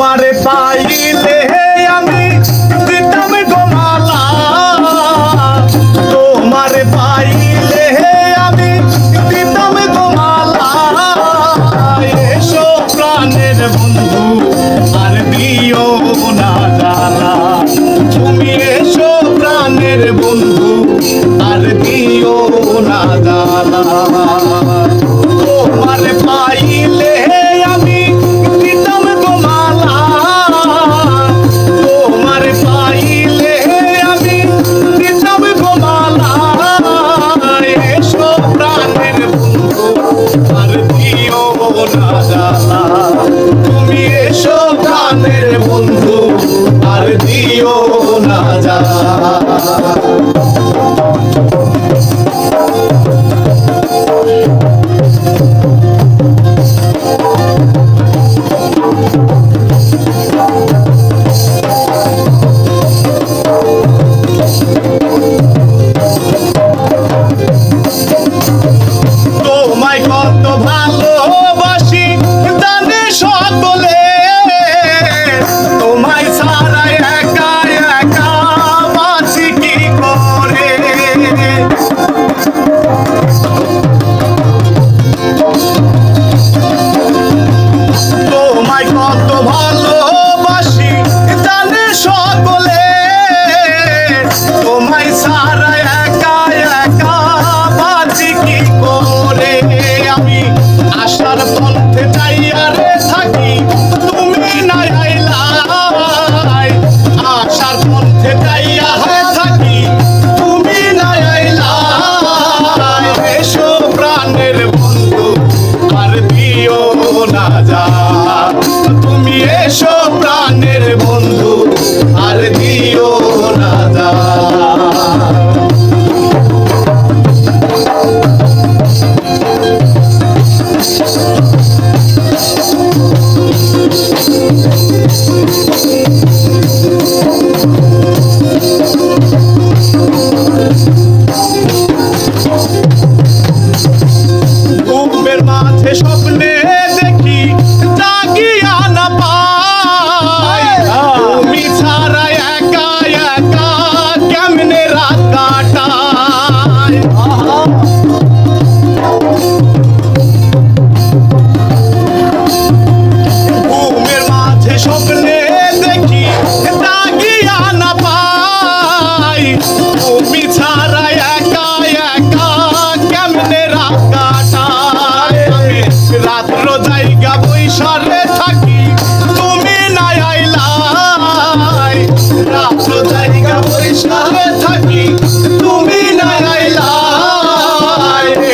তোমারে পাইলে আমি দিতাম গোমালা। তোমারে পাইলে আমি দিতাম গোমালা। এসো প্রাণের বন্ধু, আর দিও না জানা তুমি এসো প্রাণের বন্ধু, আর দিও না জানা তুমি ছাড়া একা একা কেমনে থাকি, তুমি নাই আইলাই রাত্র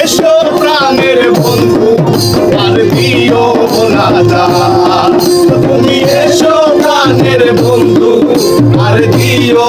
এসো প্রাণের বন্ধু, আর দিও না তুমি এসো প্রাণের বন্ধু, আর দিও